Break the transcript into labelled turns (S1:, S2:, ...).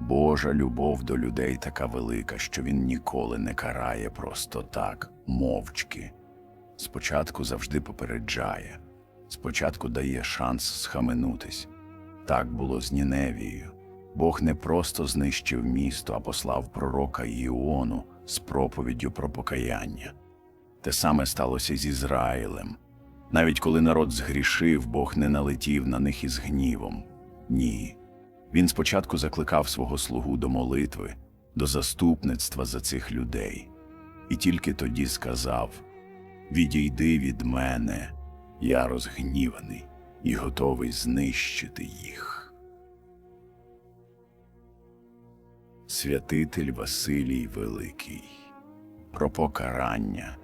S1: Божа любов до людей така велика, що він ніколи не карає просто так, мовчки. Спочатку завжди попереджає, спочатку дає шанс схаменутись. Так було з Ніневією. Бог не просто знищив місто, а послав пророка Іону з проповіддю про покаяння. Те саме сталося з Ізраїлем. Навіть коли народ згрішив, Бог не налетів на них із гнівом. Ні. Він спочатку закликав свого слугу до молитви, до заступництва за цих людей, і тільки тоді сказав: Відійди від мене, я розгніваний і готовий знищити їх. Святитель Василій Великий про покарання